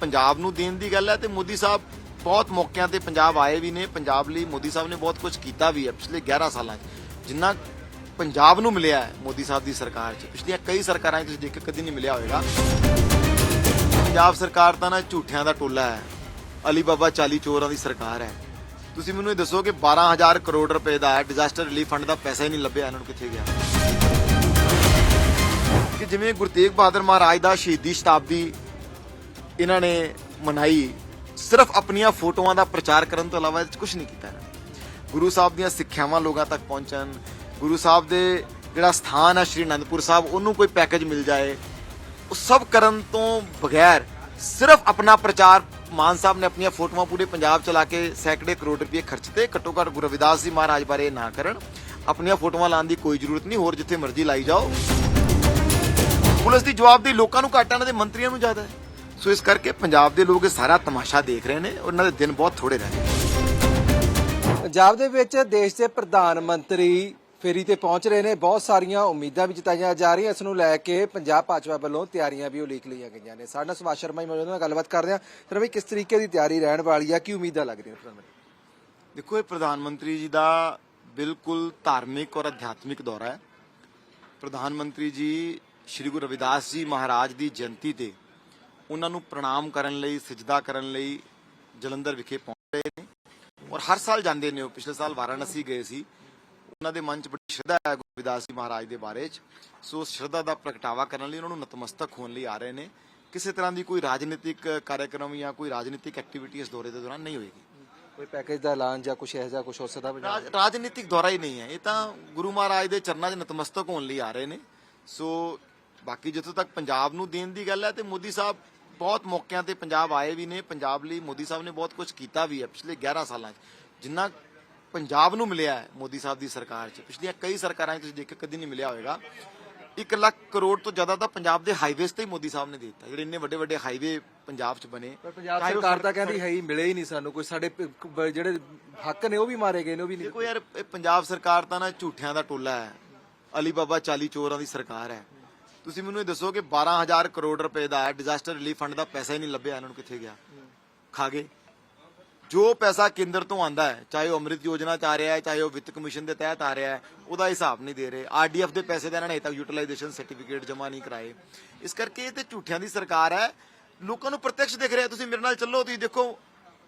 ਪੰਜਾਬ ਨੂੰ ਦੇਣ ਦੀ ਗੱਲ ਹੈ ਤੇ ਮੋਦੀ ਸਾਹਿਬ ਬਹੁਤ ਮੌਕਿਆਂ ਤੇ ਪੰਜਾਬ ਆਏ ਵੀ ਨੇ। ਪੰਜਾਬ ਲਈ ਮੋਦੀ ਸਾਹਿਬ ਨੇ ਬਹੁਤ ਕੁਝ ਕੀਤਾ ਵੀ ਹੈ ਪਿਛਲੇ 11 ਸਾਲਾਂ 'ਚ। ਜਿੰਨਾ ਪੰਜਾਬ ਨੂੰ ਮਿਲਿਆ ਹੈ ਮੋਦੀ ਸਾਹਿਬ ਦੀ ਸਰਕਾਰ 'ਚ। ਪਿਛਲੀਆਂ ਕਈ ਸਰਕਾਰਾਂ 'ਚ ਤੁਸੀਂ ਦੇਖ ਕੇ ਕਦੀ ਨਹੀਂ ਮਿਲਿਆ ਹੋਵੇਗਾ ਪੰਜਾਬ ਸਰਕਾਰ ਤਾਂ ਨਾ ਝੂਠਿਆਂ ਦਾ ਟੋਲਾ ਹੈ। ਅਲੀ ਬਾਬਾ 40 ਚੋਰਾਂ ਦੀ ਸਰਕਾਰ ਹੈ। ਤੁਸੀਂ ਮੈਨੂੰ ਇਹ ਦੱਸੋ ਕਿ 12000 ਕਰੋੜ ਰੁਪਏ ਦਾ ਹੈ ਡਿਜ਼ਾਸਟਰ ਰਿਲੀਫ ਫੰਡ ਦਾ ਪੈਸਾ ਹੀ ਨਹੀਂ ਲੱਭਿਆ ਇਹਨਾਂ ਨੂੰ ਕਿੱਥੇ ਗਿਆ। ਕਿ ਜਿਵੇਂ ਗੁਰੂ ਤੇਗ ਬਹਾਦਰ ਮਹਾਰਾਜ ਦਾ ਸ਼ਹੀਦੀ ਸ਼ਤਾਬਦੀ ਇਹਨਾਂ ਨੇ ਮਨਾਈ ਸਿਰਫ ਆਪਣੀਆਂ ਫੋਟੋਆਂ ਦਾ ਪ੍ਰਚਾਰ ਕਰਨ ਤੋਂ ਇਲਾਵਾ ਕੁਝ ਨਹੀਂ ਕੀਤਾ ਇਹਨਾਂ ਨੇ। ਗੁਰੂ ਸਾਹਿਬ ਦੀਆਂ ਸਿੱਖਿਆਵਾਂ ਲੋਕਾਂ ਤੱਕ ਪਹੁੰਚਣ ਗੁਰੂ ਸਾਹਿਬ ਦੇ ਜਿਹੜਾ ਸਥਾਨ ਹੈ ਸ਼੍ਰੀ ਅਨੰਦਪੁਰ ਸਾਹਿਬ ਉਹਨੂੰ ਕੋਈ ਪੈਕੇਜ ਮਿਲ ਜਾਏ ਉਹ ਸਭ ਕਰਨ ਤੋਂ ਬਗੈਰ ਸਿਰਫ ਆਪਣਾ ਪ੍ਰਚਾਰ ਮਾਨ ਸਾਹਿਬ ਨੇ ਆਪਣੀਆਂ ਫੋਟੋਆਂ ਪੂਰੇ ਪੰਜਾਬ 'ਚ ਲਾ ਕੇ ਸੈਂਕੜੇ ਕਰੋੜ ਰੁਪਏ ਖਰਚਤੇ ਘੱਟੋ ਘੱਟ ਗੁਰੂ ਰਵਿਦਾਸ ਜੀ ਮਹਾਰਾਜ ਬਾਰੇ ਇਹ ਨਾ ਕਰਨ ਆਪਣੀਆਂ ਫੋਟੋਆਂ ਲਾਉਣ ਦੀ ਕੋਈ ਜ਼ਰੂਰਤ ਨਹੀਂ ਹੋਰ ਜਿੱਥੇ ਮਰਜ਼ੀ ਲਾਈ ਜਾਓ। ਪੁਲਿਸ ਦੀ ਜਵਾਬ ਜਵਾਬਦੇਹੀ ਲੋਕਾਂ ਨੂੰ ਘੱਟ ਹੈ, ਇਹਨਾਂ ਦੇ ਮੰਤਰੀਆਂ ਨੂੰ ਜ਼ਿਆਦਾ ਹੈ। ਸੋ ਇਸ ਕਰਕੇ ਪੰਜਾਬ ਦੇ ਲੋਕ ਇਹ ਸਾਰਾ ਤਮਾਸ਼ਾ ਦੇਖ ਰਹੇ ਨੇ ਉਹਨਾਂ ਦੇ ਦਿਨ ਬਹੁਤ ਥੋੜੇ ਰਹਿ ਗਏ। ਪੰਜਾਬ ਦੇ ਵਿੱਚ ਦੇਸ਼ ਦੇ ਪ੍ਰਧਾਨ ਮੰਤਰੀ ਫੇਰੀ ਤੇ ਪਹੁੰਚ ਰਹੇ ਨੇ। ਬਹੁਤ ਸਾਰੀਆਂ ਉਮੀਦਾਂ ਵੀ ਜਤਾਈਆਂ ਜਾ ਰਹੀਆਂ। ਇਸ ਨੂੰ ਲੈ ਕੇ ਪੰਜਾਬ ਭਾਜਪਾ ਵੱਲੋਂ ਤਿਆਰੀਆਂ ਵੀ ਉਲੀਕ ਲਈਆਂ ਗਈਆਂ ਨੇ। ਸਾਡੇ ਨਾਲ ਸੁਭਾਸ਼ ਸ਼ਰਮਾ ਜੀ ਮੌਜੂਦ ਨੇ। ਗੱਲਬਾਤ ਕਰਦੇ ਹਾਂ। ਸਰ ਵੀ ਕਿਸ ਤਰੀਕੇ ਦੀ ਤਿਆਰੀ ਰਹਿਣ ਵਾਲੀ ਆ? ਕੀ ਉਮੀਦਾਂ ਲੱਗ ਰਹੀਆਂ ਪ੍ਰਧਾਨ ਮੰਤਰੀ ਦੇਖੋ ਇਹ ਪ੍ਰਧਾਨ ਮੰਤਰੀ ਜੀ ਦਾ ਬਿਲਕੁਲ ਧਾਰਮਿਕ ਔਰ ਅਧਿਆਤਮਿਕ ਦੌਰਾ ਹੈ। ਪ੍ਰਧਾਨ ਮੰਤਰੀ ਜੀ ਸ਼੍ਰੀ ਗੁਰੂ ਰਵਿਦਾਸ ਜੀ ਮਹਾਰਾਜ ਦੀ ਜਯੰਤੀ ਤੇ ਉਹਨਾਂ ਨੂੰ ਪ੍ਰਣਾਮ ਕਰਨ ਲਈ ਸਜਦਾ ਕਰਨ ਲਈ ਜਲੰਧਰ ਵਿਖੇ ਪਹੁੰਚ ਰਹੇ ਨੇ। ਔਰ ਹਰ ਸਾਲ ਜਾਂਦੇ ਨੇ ਉਹ। ਪਿਛਲੇ ਸਾਲ ਵਾਰਾਣਸੀ ਗਏ ਸੀ। ਉਹਨਾਂ ਦੇ ਮਨ 'ਚ ਬੜੀ ਸ਼ਰਧਾ ਹੈ ਗੁਰੂ ਰਵਿਦਾਸ ਜੀ ਮਹਾਰਾਜ ਦੇ ਬਾਰੇ 'ਚ। ਸੋ ਉਸ ਸ਼ਰਧਾ ਦਾ ਪ੍ਰਗਟਾਵਾ ਕਰਨ ਲਈ ਉਹਨਾਂ ਨੂੰ ਨਤਮਸਤਕ ਹੋਣ ਲਈ ਆ ਰਹੇ ਨੇ। ਕਿਸੇ ਤਰ੍ਹਾਂ ਦੀ ਕੋਈ ਰਾਜਨੀਤਿਕ ਕਾਰਜਕ੍ਰਮ ਜਾਂ ਕੋਈ ਰਾਜਨੀਤਿਕ ਐਕਟੀਵਿਟੀ ਇਸ ਦੌਰੇ ਦੇ ਦੌਰਾਨ ਨਹੀਂ ਹੋਏਗੀ। ਕੋਈ ਪੈਕੇਜ ਦਾ ਐਲਾਨ ਜਾਂ ਕੁਝ ਇਹੋ ਜਿਹਾ ਕੁਝ ਹੋ ਸਕਦਾ ਰਾਜਨੀਤਿਕ ਦੌਰਾ ਹੀ ਨਹੀਂ ਹੈ। ਇਹ ਤਾਂ ਗੁਰੂ ਮਹਾਰਾਜ ਦੇ ਚਰਨਾਂ 'ਚ ਨਤਮਸਤਕ ਹੋਣ ਲਈ ਆ ਰਹੇ ਨੇ। ਸੋ ਬਾਕੀ ਜਿੱਥੋਂ ਤੱਕ ਪੰਜਾਬ ਨੂੰ ਦੇਣ ਦੀ ਗੱਲ ਹੈ ਤੇ ਮੋਦੀ ਸਾਹਿਬ ਬਹੁਤ ਮੌਕਿਆਂ ਤੇ ਪੰਜਾਬ ਆਏ ਵੀ ਨੇ ਪੰਜਾਬ ਲਈ ਮੋਦੀ ਸਾਹਿਬ ਨੇ ਬਹੁਤ ਕੁਝ ਕੀਤਾ ਵੀ ਹੈ ਪਿਛਲੇ 11 ਸਾਲਾਂ 'ਚ। ਜਿੰਨਾ ਪੰਜਾਬ ਨੂੰ ਮਿਲਿਆ ਹੈ ਮੋਦੀ ਸਾਹਿਬ ਦੀ ਸਰਕਾਰ 'ਚ ਪਿਛਲੀਆਂ ਕਈ ਸਰਕਾਰਾਂ 'ਚ ਤੁਸੀਂ ਦੇਖ ਕੇ ਕਦੀ ਨਹੀਂ ਮਿਲਿਆ ਹੋਵੇਗਾ। 1 ਲੱਖ ਕਰੋੜ ਤੋਂ ਜ਼ਿਆਦਾ ਤਾਂ ਪੰਜਾਬ ਦੇ ਹਾਈਵੇਜ਼ ਤੇ ਹੀ ਮੋਦੀ ਸਾਹਿਬ ਨੇ ਦਿੱਤਾ। ਜਿਹੜੇ ਇੰਨੇ ਵੱਡੇ ਵੱਡੇ ਹਾਈਵੇ ਪੰਜਾਬ 'ਚ ਬਣੇ। ਪਰ ਪੰਜਾਬ ਸਰਕਾਰ ਤਾਂ ਕਹਿੰਦੀ ਹੈ ਹੀ ਮਿਲੇ ਹੀ ਨਹੀਂ ਸਾਨੂੰ ਕੋਈ ਸਾਡੇ ਪ- ਜਿਹੜੇ ਹੱਕ ਨੇ ਉਹ ਵੀ ਮਾਰੇ ਗਏ ਨੇ ਉਹ ਵੀ ਨਹੀਂ ਦੇਖੋ ਯਾਰ ਇਹ ਪੰਜਾਬ ਸਰਕਾਰ ਤਾਂ ਨਾ ਝੂਠਿਆਂ ਦਾ ਟੋਲਾ ਹੈ। ਅਲੀ ਬਾਬਾ 40 ਚੋਰਾਂ ਦੀ ਸਰਕਾਰ ਹੈ। ਤੁਸੀਂ ਮੈਨੂੰ ਇਹ ਦੱਸੋ ਕਿ 12000 ਕਰੋੜ ਰੁਪਏ ਦਾ ਡਿਜ਼ਾਸਟਰ ਰਿਲੀਫ ਫੰਡ ਦਾ ਪੈਸਾ ਹੀ ਨਹੀਂ ਲੱਭਿਆ ਇਹਨਾਂ ਨੂੰ ਕਿੱਥੇ ਗਿਆ? ਖਾ ਗਏ। ਜੋ ਪੈਸਾ ਕੇਂਦਰ ਤੋਂ ਆਂਦਾ ਹੈ, ਚਾਹੇ ਉਹ ਅੰਮ੍ਰਿਤ ਯੋਜਨਾ ਚ ਆ ਰਿਹਾ ਹੈ, ਚਾਹੇ ਉਹ ਵਿੱਤ ਕਮਿਸ਼ਨ ਦੇ ਤਹਿਤ ਆ ਰਿਹਾ ਹੈ, ਉਹਦਾ ਹਿਸਾਬ ਨਹੀਂ ਦੇ ਰਹੇ। ਆਰਡੀਐਫ ਦੇ ਪੈਸੇ ਦਾ ਇਹਨਾਂ ਨੇ ਤੱਕ ਯੂਟਿਲਾਈਜੇਸ਼ਨ ਸਰਟੀਫਿਕੇਟ ਜਮ੍ਹਾਂ ਨਹੀਂ ਕਰਾਏ। ਇਸ ਕਰਕੇ ਇਹ ਤੇ ਝੂਠਿਆਂ ਦੀ ਸਰਕਾਰ ਹੈ। ਲੋਕਾਂ ਨੂੰ ਪ੍ਰਤੱਖ ਦੇਖ ਰਿਹਾ। ਤੁਸੀਂ ਮੇਰੇ ਨਾਲ ਚੱਲੋ, ਤੁਸੀਂ ਦੇਖੋ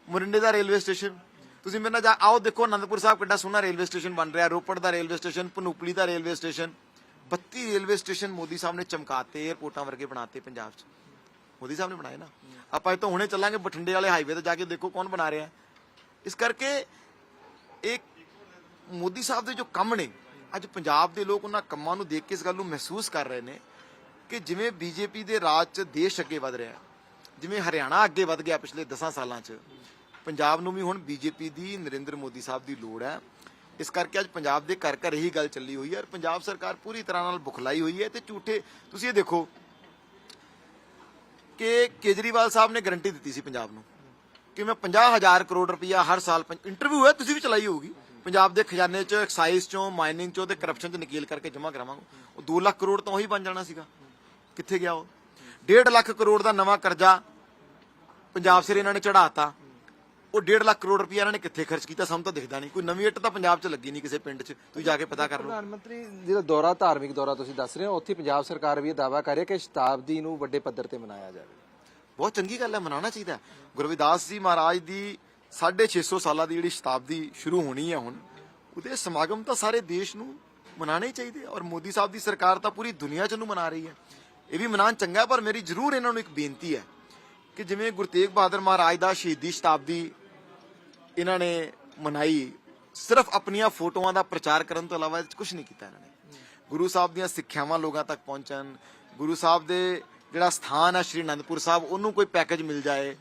ਮੁਰਿੰਡੇ ਦਾ ਰੇਲਵੇ ਸਟੇਸ਼ਨ। ਤੁਸੀਂ ਮੇਰੇ ਨਾਲ ਆਓ ਦੇਖੋ ਅਨੰਦਪੁਰ ਸਾਹਿਬ ਕਿੱਡਾ ਸੋਹਣਾ ਰੇਲਵੇ ਸਟੇਸ਼ਨ ਬਣ ਰਿਹਾ। ਰੋਪੜ ਦਾ ਰੇਲਵੇ ਸਟੇਸ਼ਨ ਪਨੂਪਲੀ ਦਾ railway station. 32 railway station Modi ਸਾਹਿਬ ਨੇ ਚਮਕਾਤੇ 에ਅਰਪੋਰਟਾਂ ਵਰਗੇ ਬਣਾਤੇ ਪੰਜਾਬ 'ਚ। ਮੋਦੀ ਸਾਹਿਬ ਨੇ ਬਣਾਏ ਨਾ। ਆਪਾਂ ਇਹ ਤੋਂ ਹੁਣੇ ਚੱਲਾਂਗੇ, ਬਠਿੰਡੇ ਵਾਲੇ ਹਾਈਵੇ ਤੇ ਜਾ ਕੇ ਦੇਖੋ ਕੌਣ ਬਣਾ ਰਿਹਾ। ਇਸ ਕਰਕੇ ਇੱਕ ਮੋਦੀ ਸਾਹਿਬ ਦੇ ਜੋ ਕੰਮ ਨੇ, ਅੱਜ ਪੰਜਾਬ ਦੇ ਲੋਕ ਉਹਨਾਂ ਕੰਮਾਂ ਨੂੰ ਦੇਖ ਕੇ ਇਸ ਗੱਲ ਨੂੰ ਮਹਿਸੂਸ ਕਰ ਰਹੇ ਨੇ ਕਿ ਜਿਵੇਂ ਬੀਜੇਪੀ ਦੇ ਰਾਜ 'ਚ ਦੇਸ਼ ਅੱਗੇ ਵਧ ਰਿਹਾ, ਜਿਵੇਂ ਹਰਿਆਣਾ ਅੱਗੇ ਵਧ ਗਿਆ ਪਿਛਲੇ 10 ਸਾਲਾਂ 'ਚ, ਪੰਜਾਬ ਨੂੰ ਵੀ ਹੁਣ ਬੀਜੇਪੀ ਦੀ, ਨਰਿੰਦਰ ਮੋਦੀ ਸਾਹਿਬ ਦੀ ਲੋੜ ਹੈ। ਇਸ ਕਰਕੇ ਅੱਜ ਪੰਜਾਬ ਦੇ ਘਰ ਘਰ ਇਹੀ ਗੱਲ ਚੱਲੀ ਹੋਈ ਹੈ ਔਰ ਪੰਜਾਬ ਸਰਕਾਰ ਪੂਰੀ ਤਰ੍ਹਾਂ ਨਾਲ ਬੁਖਲਾਈ ਹੋਈ ਹੈ ਤੇ ਝੂਠੇ, ਤੁਸੀਂ ਇਹ ਦੇਖੋ ਕਿ ਕੇਜਰੀਵਾਲ ਸਾਹਿਬ ਨੇ ਗਰੰਟੀ ਦਿੱਤੀ ਸੀ ਪੰਜਾਬ ਨੂੰ ਕਿ ਮੈਂ 50000 ਕਰੋੜ ਰੁਪਇਆ ਹਰ ਸਾਲ ਇੰਟਰਵਿਊ ਹੈ, ਤੁਸੀਂ ਵੀ ਚਲਾਈ ਹੋਊਗੀ। ਪੰਜਾਬ ਦੇ ਖਜ਼ਾਨੇ 'ਚੋਂ ਐਕਸਾਈਜ਼ 'ਚੋਂ ਮਾਈਨਿੰਗ 'ਚੋਂ ਤੇ ਕਰਪਸ਼ਨ 'ਚ ਨਕੀਲ ਕਰਕੇ ਜਮ੍ਹਾਂ ਕਰਾਵਾਂਗਾ। ਉਹ 2 ਲੱਖ ਕਰੋੜ ਤਾਂ ਉਹੀ ਬਣ ਜਾਣਾ ਸੀਗਾ। ਕਿੱਥੇ ਗਿਆ ਉਹ? 1.5 ਲੱਖ ਕਰੋੜ ਦਾ ਨਵਾਂ ਕਰਜ਼ਾ ਪੰਜਾਬ ਸਿਰ ਇਹਨਾਂ ਨੇ ਚੜਾਤਾ ਉਹ 1.5 ਲੱਖ ਕਰੋੜ ਰੁਪਇਆ ਇਹਨਾਂ ਨੇ ਕਿੱਥੇ ਖਰਚ ਕੀਤਾ ਸਾਨੂੰ ਤਾਂ ਦਿਖਦਾ ਨਹੀਂ। ਕੋਈ ਨਵੀਂ ਇੱਟ ਤਾਂ ਪੰਜਾਬ 'ਚ ਲੱਗੀ ਨਹੀਂ ਕਿਸੇ ਪਿੰਡ 'ਚ। ਤੁਸੀਂ ਜਾ ਕੇ ਪਤਾ ਕਰ ਲਓ। ਪ੍ਰਧਾਨ ਮੰਤਰੀ ਜਿਹੜਾ ਦੌਰਾ ਧਾਰਮਿਕ ਦੌਰਾ ਤੁਸੀਂ ਦੱਸ ਰਹੇ ਹੋ ਉੱਥੇ ਪੰਜਾਬ ਸਰਕਾਰ ਵੀ ਇਹ ਦਾਅਵਾ ਕਰ ਰਹੀ ਹੈ ਕਿ ਸ਼ਤਾਬਦੀ ਨੂੰ ਵੱਡੇ ਪੱਧਰ ਤੇ ਮਨਾਇਆ ਜਾਵੇ। ਬਹੁਤ ਚੰਗੀ ਗੱਲ ਹੈ ਮਨਾਉਣਾ ਚਾਹੀਦਾ ਹੈ। ਗੁਰੂ ਰਵਿਦਾਸ ਜੀ ਮਹਾਰਾਜ ਦੀ 650 ਸਾਲਾਂ ਦੀ ਜਿਹੜੀ ਸ਼ਤਾਬਦੀ ਸ਼ੁਰੂ ਹੋਣੀ ਹੈ ਹੁਣ ਉਹਦੇ ਸਮਾਗਮ ਤਾਂ ਸਾਰੇ ਦੇਸ਼ ਨੂੰ ਮਨਾਣੇ ਚਾਹੀਦੇ ਔਰ ਮੋਦੀ ਸਾਹਿਬ ਦੀ ਸਰਕਾਰ ਤਾਂ ਪੂਰੀ ਦੁਨੀਆ 'ਚ ਨੂੰ ਮਨਾ ਰਹੀ ਹੈ। ਇਹ ਵੀ ਮਨਾਉਣ ਚੰਗਾ ਪਰ ਮੇਰੀ ਜ਼ਰੂਰ ਇਹਨਾਂ ਨੂੰ ਇੱਕ ਬੇਨਤੀ ਹੈ ਕਿ ਜਿਵੇਂ ਗੁਰੂ ਤੇਗ ਬਹਾਦਰ ਮਹਾਰਾਜ ਦਾ ਸ਼ਹੀਦੀ ਸ਼ਤਾਬਦੀ ਇਹਨਾਂ ਨੇ ਮਨਾਈ ਸਿਰਫ ਆਪਣੀਆਂ ਫੋਟੋਆਂ ਦਾ ਪ੍ਰਚਾਰ ਕਰਨ ਤੋਂ ਇਲਾਵਾ ਕੁਝ ਨਹੀਂ ਕੀਤਾ ਇਹਨਾਂ ਨੇ। ਗੁਰੂ ਸਾਹਿਬ ਦੀਆਂ ਸਿੱਖਿਆਵਾਂ ਲੋਕਾਂ ਤੱਕ ਪਹੁੰਚਣ, ਗੁਰੂ ਸਾਹਿਬ ਦੇ ਜਿਹੜਾ ਸਥਾਨ ਹੈ ਸ਼੍ਰੀ ਅਨੰਦਪੁਰ ਸਾਹਿਬ, ਉਹਨੂੰ ਕੋਈ ਪੈਕੇਜ ਮਿਲ ਜਾਏ,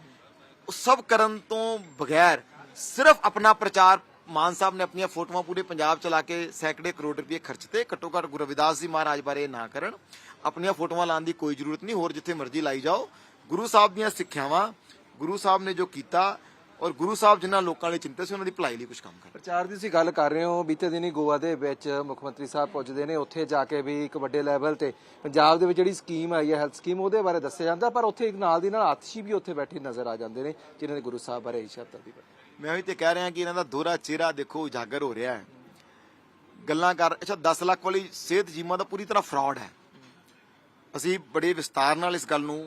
ਉਹ ਸਭ ਕਰਨ ਤੋਂ ਬਗੈਰ ਸਿਰਫ ਆਪਣਾ ਪ੍ਰਚਾਰ, ਮਾਨ ਸਾਹਿਬ ਨੇ ਆਪਣੀਆਂ ਫੋਟੋਆਂ ਪੂਰੇ ਪੰਜਾਬ ਚਲਾ ਕੇ ਸੈਂਕੜੇ ਕਰੋੜ ਰੁਪਏ ਖਰਚਤੇ ਘੱਟੋ ਘੱਟ ਗੁਰੂ ਰਵਿਦਾਸ ਜੀ ਮਹਾਰਾਜ ਬਾਰੇ ਇਹ ਨਾ ਕਰਨ, ਆਪਣੀਆਂ ਫੋਟੋਆਂ ਲਾਉਣ ਦੀ ਕੋਈ ਜ਼ਰੂਰਤ ਨਹੀਂ, ਹੋਰ ਜਿੱਥੇ ਮਰਜ਼ੀ ਲਾਈ ਜਾਓ। ਗੁਰੂ ਸਾਹਿਬ ਦੀਆਂ ਸਿੱਖਿਆਵਾਂ, ਗੁਰੂ ਸਾਹਿਬ ਨੇ ਜੋ ਕੀਤਾ ਔਰ ਗੁਰੂ ਸਾਹਿਬ ਜਿਨ੍ਹਾਂ ਲੋਕਾਂ ਲਈ ਚਿੰਤਾ ਸੀ ਉਹਨਾਂ ਦੀ ਭਲਾਈ ਲਈ ਕੁਝ ਕੰਮ ਕਰਨ ਪ੍ਰਚਾਰ ਦੀ ਤੁਸੀਂ ਗੱਲ ਕਰ ਰਹੇ ਹੋ ਬੀਤੇ ਦਿਨੀ ਗੋਆ ਦੇ ਵਿੱਚ ਮੁੱਖ ਮੰਤਰੀ ਸਾਹਿਬ ਪੁੱਜਦੇ ਨੇ ਉੱਥੇ ਜਾ ਕੇ ਵੀ ਇੱਕ ਵੱਡੇ ਲੈਵਲ ਤੇ ਪੰਜਾਬ ਦੇ ਵਿੱਚ ਜਿਹੜੀ ਸਕੀਮ ਆਈ ਹੈ ਹੈਲਥ ਸਕੀਮ ਉਹਦੇ ਬਾਰੇ ਦੱਸਿਆ ਜਾਂਦਾ ਪਰ ਉੱਥੇ ਇੱਕ ਨਾਲ ਦੀ ਨਾਲ ਆਤਸ਼ੀ ਵੀ ਉੱਥੇ ਬੈਠੇ ਨਜ਼ਰ ਆ ਜਾਂਦੇ ਨੇ ਜਿਨ੍ਹਾਂ ਨੇ ਗੁਰੂ ਸਾਹਿਬ ਬਾਰੇ ਸ਼ਬਦਾਂ ਦੀ ਮੈਂ ਵੀ ਤੇ ਕਹਿ ਰਿਹਾ ਕਿ ਇਹਨਾਂ ਦਾ ਦੋਹਰਾ ਚਿਹਰਾ ਦੇਖੋ ਉਜਾਗਰ ਹੋ ਰਿਹਾ ਹੈ। ਗੱਲਾਂ ਕਰ ਅੱਛਾ 10 ਲੱਖ ਵਾਲੀ ਸਿਹਤ ਜੀਮਾ ਦਾ ਪੂਰੀ ਤਰ੍ਹਾਂ ਫਰਾਡ ਹੈ। ਅਸੀਂ ਬੜੇ ਵਿਸਤਾਰ ਨਾਲ ਇਸ ਗੱਲ ਨੂੰ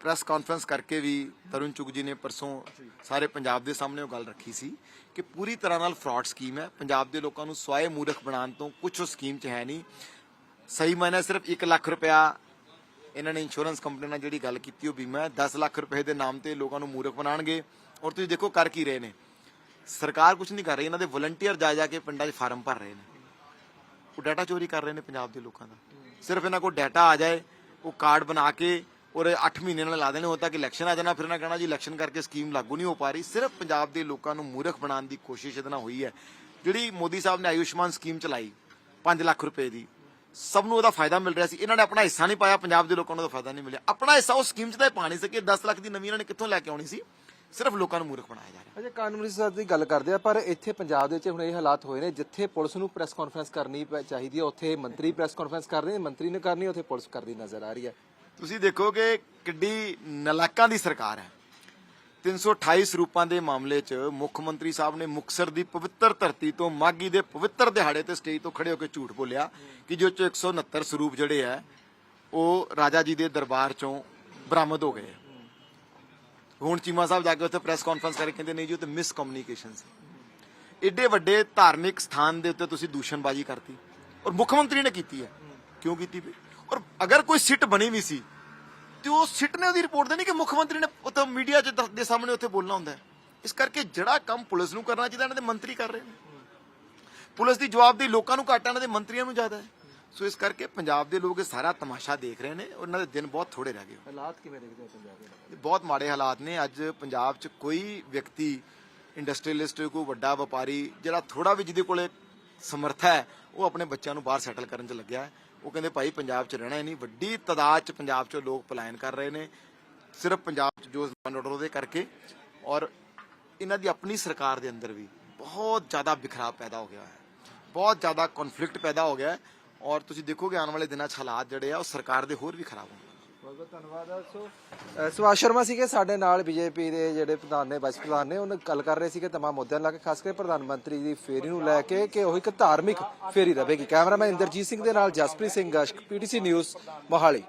ਪ੍ਰੈਸ ਕਾਨਫਰੰਸ ਕਰਕੇ ਵੀ ਤਰੁਣ ਚੁਗ ਜੀ ਨੇ ਪਰਸੋਂ ਸਾਰੇ ਪੰਜਾਬ ਦੇ ਸਾਹਮਣੇ ਉਹ ਗੱਲ ਰੱਖੀ ਸੀ ਕਿ ਪੂਰੀ ਤਰ੍ਹਾਂ ਨਾਲ ਫਰਾਡ ਸਕੀਮ ਹੈ। ਪੰਜਾਬ ਦੇ ਲੋਕਾਂ ਨੂੰ ਸਵਾਏ ਮੂਰਖ ਬਣਾਉਣ ਤੋਂ ਕੁਝ ਉਹ ਸਕੀਮ 'ਚ ਹੈ ਨਹੀਂ। ਸਹੀ ਮਾਇਨੇ ਸਿਰਫ 1 ਲੱਖ ਰੁਪਇਆ ਇਹਨਾਂ ਨੇ ਇੰਸ਼ੋਰੈਂਸ ਕੰਪਨੀ ਨਾਲ ਜਿਹੜੀ ਗੱਲ ਕੀਤੀ, ਉਹ ਬੀਮਾ ਹੈ। 10 ਲੱਖ ਰੁਪਏ ਦੇ ਨਾਮ ਤੇ ਲੋਕਾਂ ਨੂੰ ਮੂਰਖ ਬਣਾਉਣਗੇ। ਔਰ ਤੁਸੀਂ ਦੇਖੋ ਕਰ ਕੀ ਰਹੇ ਨੇ। ਸਰਕਾਰ ਕੁਝ ਨਹੀਂ ਕਰ ਰਹੀ, ਇਹਨਾਂ ਦੇ ਵਲੰਟੀਅਰ ਜਾ ਜਾ ਕੇ ਪਿੰਡਾਂ 'ਚ ਫਾਰਮ ਭਰ ਰਹੇ ਨੇ। ਉਹ ਡਾਟਾ ਚੋਰੀ ਕਰ ਰਹੇ ਨੇ ਪੰਜਾਬ ਦੇ ਲੋਕਾਂ ਦਾ। ਸਿਰਫ ਇਹਨਾਂ ਕੋਲ ਡਾਟਾ ਆ ਜਾਏ, ਉਹ ਕਾਰਡ ਬਣਾ ਕੇ ਔਰ 8 ਮਹੀਨੇ ਨਾਲ ਲਾ ਦੇਣੇ ਹੁੰਦਾ ਕਿ ਇਲੈਕਸ਼ਨ ਆ ਜਾਣਾ, ਫਿਰ ਇਹਨਾਂ ਕਹਿਣਾ ਜੀ ਇਲੈਕਸ਼ਨ ਕਰਕੇ ਸਕੀਮ ਲਾਗੂ ਨਹੀਂ ਹੋ ਪਾ ਰਹੀ। ਸਿਰਫ ਪੰਜਾਬ ਦੇ ਲੋਕਾਂ ਨੂੰ ਮੂਰਖ ਬਣਾਉਣ ਦੀ ਕੋਸ਼ਿਸ਼ ਇਹਦੇ ਨਾਲ ਹੋਈ ਹੈ। ਜਿਹੜੀ ਮੋਦੀ ਸਾਹਿਬ ਨੇ ਆਯੁਸ਼ਮਾਨ ਸਕੀਮ ਚਲਾਈ 5 ਲੱਖ ਰੁਪਏ ਦੀ, ਸਭ ਨੂੰ ਉਹਦਾ ਫਾਇਦਾ ਮਿਲ ਰਿਹਾ ਸੀ। ਇਹਨਾਂ ਨੇ ਆਪਣਾ ਹਿੱਸਾ ਨਹੀਂ ਪਾਇਆ, ਪੰਜਾਬ ਦੇ ਲੋਕਾਂ ਨੂੰ ਉਹਦਾ ਫਾਇਦਾ ਨਹੀਂ ਮਿਲਿਆ। ਆਪਣਾ ਹਿੱਸਾ ਉਸ ਸਕੀਮ 'ਚ ਤਾਂ ਇਹ ਸਕੇ। 10 ਲੱਖ ਦੀ ਨਵੀਂ ਇਹਨਾਂ ਨੇ ਕਿੱਥੋਂ ਲੈ ਕੇ ਆਉਣੀ ਸੀ? ਸਿਰਫ ਲੋਕਾਂ ਨੂੰ ਮੂਰਖ ਬਣਾਇਆ ਜਾ ਰਿਹਾ। ਅਜੇ ਕਾਨੂੰਨੀ ਸਾਹਿਬ ਦੀ ਗੱਲ ਕਰਦੇ ਆ, ਪਰ ਇੱਥੇ ਪੰਜਾਬ ਦੇ ਵਿੱਚ ਹੁਣ ਇਹ ਹਾਲਾਤ ਹੋਏ ਨੇ, ਜਿੱਥੇ ਪੁਲਿਸ ਨੂੰ ਪ੍ਰੈਸ ਕਾਨਫਰੰਸ ਕਰਨੀ ਚਾਹੀਦੀ ਹੈ, ਉੱਥੇ ਮੰਤਰੀ ਪ੍ਰੈਸ ਕਾਨਫਰੰਸ ਕਰ ਰਹੇ ਨੇ, ਮੰਤਰੀ ਨੇ ਕਰਨੀ, ਉੱਥੇ ਪੁਲਿਸ ਕਰਦੀ ਨਜ਼ਰ ਆ ਰਹੀ ਹੈ। ਤੁਸੀਂ ਦੇਖੋ ਕਿ ਕਿੱਡੀ ਨਲਾਕਾਂ ਦੀ ਸਰਕਾਰ ਹੈ। 328 ਸਰੂਪਾਂ ਦੇ ਮਾਮਲੇ 'ਚ ਮੁੱਖ ਮੰਤਰੀ ਸਾਹਿਬ ਨੇ ਮੁਕਸਰ ਦੀ ਪਵਿੱਤਰ ਧਰਤੀ ਤੋਂ ਮਾਗੀ ਦੇ ਪਵਿੱਤਰ ਦਿਹਾੜੇ ਤੇ ਸਟੇਜ ਤੋਂ ਖੜੇ ਹੋ ਕੇ ਝੂਠ ਬੋਲਿਆ ਕਿ ਜੋ 169 ਸਰੂਪ ਜਿਹੜੇ ਆ ਉਹ ਰਾਜਾ ਜੀ ਦੇ ਦਰਬਾਰ 'ਚੋਂ ਬਰਾਮਦ ਹੋ ਗਏ। ਹੁਣ ਚੀਮਾ ਸਾਹਿਬ ਜਾ ਕੇ ਉੱਥੇ ਪ੍ਰੈਸ ਕਾਨਫਰੰਸ ਕਰਕੇ ਕਹਿੰਦੇ, ਨਹੀਂ ਜੀ, ਉਹ ਤੇ ਮਿਸ ਕਮਿਊਨੀਕੇਸ਼ਨ ਸੀ। ਏਡੇ ਵੱਡੇ ਧਾਰਮਿਕ ਸਥਾਨ ਦੇ ਉੱਤੇ ਤੁਸੀਂ ਦੂਸ਼ਣਬਾਜ਼ੀ ਕਰਤੀ ਔਰ ਮੁੱਖ ਮੰਤਰੀ ਨੇ ਕੀਤੀ ਹੈ। ਕਿਉਂ ਕੀਤੀ ਵੀ ਔਰ ਅਗਰ ਕੋਈ ਸਿੱਟ ਬਣੀ ਵੀ ਸੀ ਤੇ ਉਹ ਸਿੱਟ ਨੇ ਉਹਦੀ ਰਿਪੋਰਟ ਦੇਣੀ ਕਿ ਮੁੱਖ ਮੰਤਰੀ ਨੇ ਉੱਥੇ ਮੀਡੀਆ 'ਚ ਦ- ਸਾਹਮਣੇ ਉੱਥੇ ਬੋਲਣਾ ਹੁੰਦਾ ਹੈ। ਇਸ ਕਰਕੇ ਜਿਹੜਾ ਕੰਮ ਪੁਲਿਸ ਨੂੰ ਕਰਨਾ ਚਾਹੀਦਾ ਇਹਨਾਂ ਦੇ ਮੰਤਰੀ ਕਰ ਰਹੇ ਨੇ। ਪੁਲਿਸ ਦੀ ਜਵਾਬਦੇਹੀ ਲੋਕਾਂ ਨੂੰ ਘੱਟ ਇਹਨਾਂ ਦੇ ਮੰਤਰੀਆਂ ਨੂੰ ਜ਼ਿਆਦਾ ਹੈ। ਸੋ ਇਸ ਕਰਕੇ ਪੰਜਾਬ ਦੇ ਲੋਕ ਇਹ ਸਾਰਾ ਤਮਾਸ਼ਾ ਦੇਖ ਰਹੇ ਨੇ ਉਹਨਾਂ ਦੇ ਦਿਨ ਬਹੁਤ ਥੋੜੇ ਰਹਿ ਗਏ ਹਾਲਾਤ ਕਿਵੇਂ ਦੇਖਦੇ ਹੋ ਪੰਜਾਬ ਦੇ? ਬਹੁਤ ਮਾੜੇ ਹਾਲਾਤ ਨੇ। ਅੱਜ ਪੰਜਾਬ 'ਚ ਕੋਈ ਵਿਅਕਤੀ ਇੰਡਸਟਰੀਅਲਿਸਟ ਕੋਈ ਵੱਡਾ ਵਪਾਰੀ ਜਿਹੜਾ ਥੋੜਾ ਵੀ ਜਿਹਦੇ ਕੋਲੇ ਸਮਰਥਾ ਹੈ ਉਹ ਆਪਣੇ ਬੱਚਿਆਂ ਨੂੰ ਬਾਹਰ ਸੈਟਲ ਕਰਨ 'ਚ ਲੱਗਿਆ ਹੈ। ਉਹ ਕਹਿੰਦੇ ਭਾਈ ਪੰਜਾਬ 'ਚ ਰਹਿਣਾ ਹੀ ਨਹੀਂ। ਵੱਡੀ ਤਾਦਾਦ 'ਚ ਪੰਜਾਬ 'ਚੋਂ ਲੋਕ ਪਲਾਇਨ ਕਰ ਰਹੇ ਨੇ। ਸਿਰਫ ਪੰਜਾਬ 'ਚ ਜੋ ਆਰਡਰ ਉਹਦੇ ਕਰਕੇ। ਔਰ ਇਹਨਾਂ ਦੀ ਆਪਣੀ ਸਰਕਾਰ ਦੇ ਅੰਦਰ ਵੀ ਬਹੁਤ ਜ਼ਿਆਦਾ ਵਿਖਰਾਵ ਪੈਦਾ ਹੋ ਗਿਆ ਹੈ। ਬਹੁਤ ਜ਼ਿਆਦਾ ਕਨਫਲਿਕਟ ਪੈਦਾ ਹੋ ਗਿਆ ਹੈ। ਔਰ ਤੁਸੀਂ ਦੇਖੋਗੇ ਆਉਣ ਵਾਲੇ ਦਿਨਾਂ 'ਚ ਹਾਲਾਤ ਜਿਹੜੇ ਆ, ਉਹ ਸਰਕਾਰ ਦੇ ਹੋਰ ਵੀ ਖਰਾਬ ਹੋਣਗੇ। ਬਹੁਤ ਬਹੁਤ ਧੰਨਵਾਦ ਸੋ ਅ, ਸੁਭਾਸ਼ ਸ਼ਰਮਾ ਸੀਗੇ ਸਾਡੇ ਨਾਲ ਬੀਜੇਪੀ ਦੇ ਜਿਹੜੇ ਪ੍ਰਧਾਨ ਨੇ ਵਾਈਸ ਪ੍ਰਧਾਨ ਨੇ ਉਹਨਾਂ ਗੱਲ ਕਰ ਰਹੇ ਸੀਗੇ ਤਮਾਮ ਮੁੱਦਿਆਂ ਲਾ ਕੇ ਖਾਸ ਕਰਕੇ ਪ੍ਰਧਾਨ ਮੰਤਰੀ ਦੀ ਫੇਰੀ ਨੂੰ ਲੈ ਕੇ ਕਿ ਉਹ ਇੱਕ ਧਾਰਮਿਕ ਫੇਰੀ ਰਹੇਗੀ ਕੈਮਰਾਮੈਨ ਇੰਦਰਜੀਤ ਸਿੰਘ ਦੇ ਨਾਲ ਜਸਪ੍ਰੀਤ ਸਿੰਘ ਗਸ਼ਕ ਪੀਟੀਸੀ ਨਿਊਜ਼ ਮੋਹਾਲੀ।